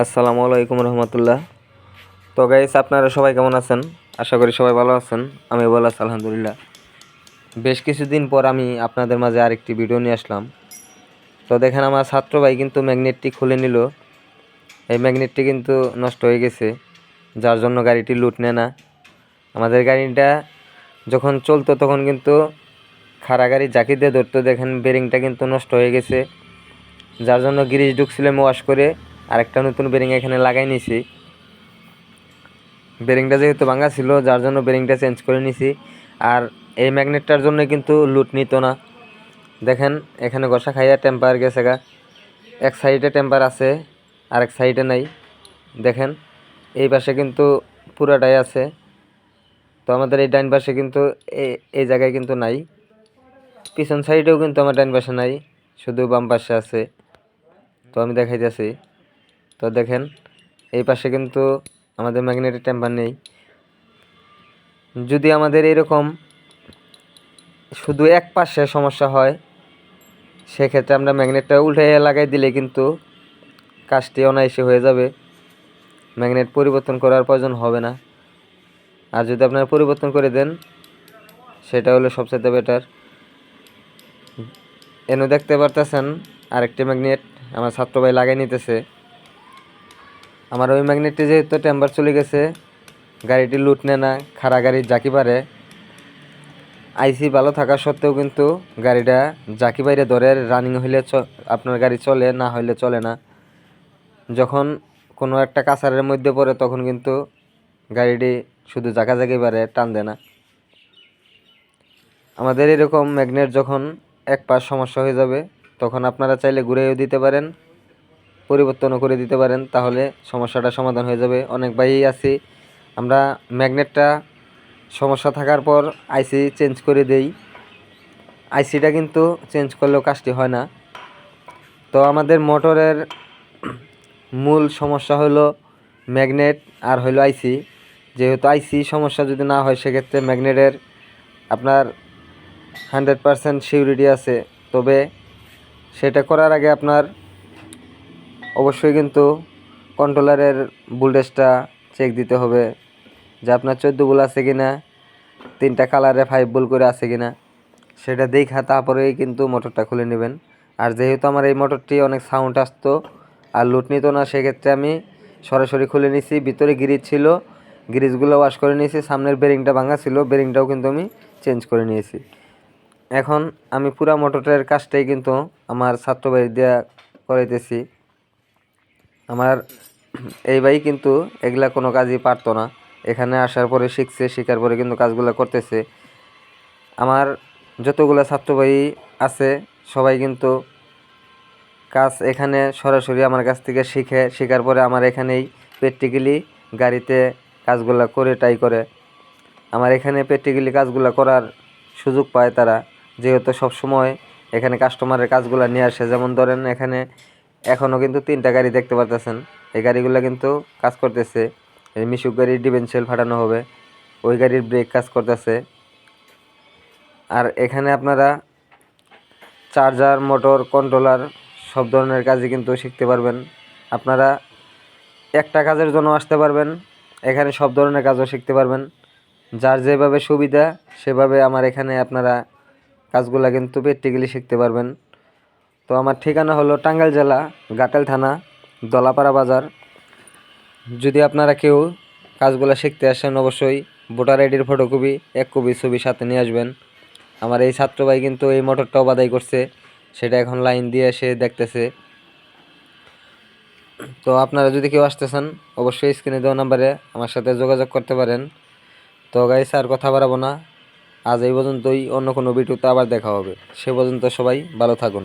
আসসালামু আলাইকুম রহমতুল্লাহ। তো গাইস আপনারা সবাই কেমন আছেন? আশা করি সবাই ভালো আছেন। আমি ভালো আছি, আলহামদুলিল্লাহ। বেশ কিছুদিন পর আমি আপনাদের মাঝে আরেকটি ভিডিও নিয়ে আসলাম। তো দেখেন, আমার ছাত্র ভাই কিন্তু ম্যাগনেটটি খুলে নিল। এই ম্যাগনেটটি কিন্তু নষ্ট হয়ে গেছে। যার জন্য গাড়িটি লুট নেয় না। আমাদের গাড়িটা যখন চলতো, তখন কিন্তু খাড়া গাড়ি জাকি দিয়ে ধরতো। দেখেন বেরিংটা কিন্তু নষ্ট হয়ে গেছে। যার জন্য গিরিশ ঢুকছিলাম ওয়াশ করে আরেকটা নতুন বেরিং এখানে লাগাই নিছি। বেরিংটা যেহেতু ভাঙা ছিল, যার জন্য বেরিংটা চেঞ্জ করে নিছি। আর এই ম্যাগনেটটার জন্য কিন্তু লুট নিত না। দেখেন, এখানে ঘষা খাইয়া টেম্পার গেছে গা। এক সাইডে টেম্পার আছে আর এক সাইডে নাই। দেখেন, এই পাশে কিন্তু পুরাটাই আছে। তো আমাদের এই ডাইন পাশে কিন্তু এই জায়গায় কিন্তু নাই। পিছন সাইডেও কিন্তু আমার ডাইন পাশে নাই, শুধু বাম পাশে আছে। তো আমি দেখাইতেছি। তো দেখেন, এই পাশে কিন্তু আমাদের ম্যাগনেটিক টেম্পার নেই। যদি আমাদের এরকম শুধু এক পাশে সমস্যা হয়, সেক্ষেত্রে আমরা ম্যাগনেটটা উল্টে লাগাই দিলে কিন্তু কাজটি অনায়াসে হয়ে যাবে। ম্যাগনেট পরিবর্তন করার প্রয়োজন হবে না। আর যদি আপনারা পরিবর্তন করে দেন, সেটা হলো সবচেয়ে বেটার এনে দেখতে পারতেছেন, আরেকটি ম্যাগনেট আমার ছাত্র ভাই লাগাই নিতেছে। আমার ওই ম্যাগনেটটি যেহেতু টেম্বার চলে গেছে, গাড়িটি লুট নেয় না, খাড়া গাড়ি জাকি পারে। আইসি ভালো থাকা সত্ত্বেও কিন্তু গাড়িটা জাকি বাইরে ধরে রানিং হইলে আপনার গাড়ি চলে, না হইলে চলে না। যখন কোনো একটা কাছারের মধ্যে পড়ে, তখন কিন্তু গাড়িটি শুধু জায়গায় পারে, টান দেয় না। আমাদের এরকম ম্যাগনেট যখন এক পাশ সমস্যা হয়ে যাবে, তখন আপনারা চাইলে ঘুরেও দিতে পারেন। পরিবর্তনও করে দিতে পারেন, তাহলে সমস্যাটা সমাধান হয়ে যাবে। অনেক ভাইই আছি, আমরা ম্যাগনেটটা সমস্যা থাকার পর আইসি চেঞ্জ করে দেই। আইসিটা কিন্তু চেঞ্জ করলেও কাজটি হয় না। তো আমাদের মোটরের মূল সমস্যা হলো ম্যাগনেট আর হলো আইসি যেহেতু আইসি সমস্যা যদি না হয়, সেক্ষেত্রে ম্যাগনেটের আপনার হান্ড্রেড পারসেন্ট সিউরিটি আছে। তবে সেটা করার আগে আপনার অবশ্যই কিন্তু কন্ট্রোলারের ভোল্টেজটা চেক দিতে হবে যে আপনার চোদ্দ বুল আছে কি না তিনটা কালারে ফাইভ বুল করে আছে কি না সেটা দেখা তারপরেই কিন্তু মোটরটা খুলে নেবেন। আর যেহেতু আমার এই মোটরটি অনেক সাউন্ড আসতো আর লুট নিত না, সেক্ষেত্রে আমি সরাসরি খুলে নিছি, ভিতরে গ্রিজ ছিল গ্রিজগুলো ওয়াশ করে নিয়েছি, সামনের বেরিংটা ভাঙা ছিল বেরিংটাও কিন্তু আমি চেঞ্জ করে নিয়েছি। এখন আমি পুরা মোটরের কাজটাই কিন্তু আমার ছাত্র ভাই দিয়া করাইতেছি। আমার এই ভাই কিন্তু এগুলা কোনো কাজই পারতো না। এখানে আসার পরে শিখছে, শেখার পরে কিন্তু কাজগুলো করতেছে। আমার যতগুলো ছাত্র ভাই আছে, সবাই কিন্তু কাজ এখানে সরাসরি আমার কাছ থেকে শিখে, শেখার পরে আমার এখানেই প্র্যাকটিক্যালি গাড়িতে কাজগুলো করে ট্রাই করে। আমার এখানে প্র্যাকটিক্যালি কাজগুলো করার সুযোগ পায় তারা। যেহেতু সবসময় এখানে কাস্টমারের কাজগুলো নিয়ে আসে, যেমন ধরেন এখানে এখনও কিন্তু তিনটা গাড়ি দেখতে পারতেছেন। এই গাড়িগুলো কিন্তু কাজ করতেছে। এই মিশুক গাড়ির ডিভেন্সিয়াল ফাটানো হবে। ওই গাড়ির ব্রেক কাজ করতেছে। আর এখানে আপনারা চার্জার মোটর কন্ট্রোলার সব ধরনের কাজই কিন্তু শিখতে পারবেন। আপনারা একটা কাজের জন্য আসতে পারবেন। এখানে সব ধরনের কাজও শিখতে পারবেন। যার যেভাবে সুবিধা, সেভাবে আমার এখানে আপনারা কাজগুলো কিন্তু প্র্যাকটিক্যালি শিখতে পারবেন। তো আমার ঠিকানা হলো টাঙ্গাইল জেলা, গাটাল থানা, দলাপাড়া বাজার। যদি আপনারা কেউ কাজগুলো শিখতে আসেন, অবশ্যই ভোটার আইডির ফটোকপি এক কপি ছবি সাথে নিয়ে আসবেন। আমার এই ছাত্র ভাই কিন্তু এই মোটরটাও বাদাই করছে, সেটা এখন লাইন দিয়ে এসে দেখতেছে। তো আপনারা যদি কেউ আসতেছেন অবশ্যই স্ক্রিনে দেওয়া নাম্বারে আমার সাথে যোগাযোগ করতে পারেন। তো গাইস আর কথা বাড়াবো না। আজ এই পর্যন্তই, অন্য কোনো ভিডিওতে আবার দেখা হবে। সে পর্যন্ত সবাই ভালো থাকুন।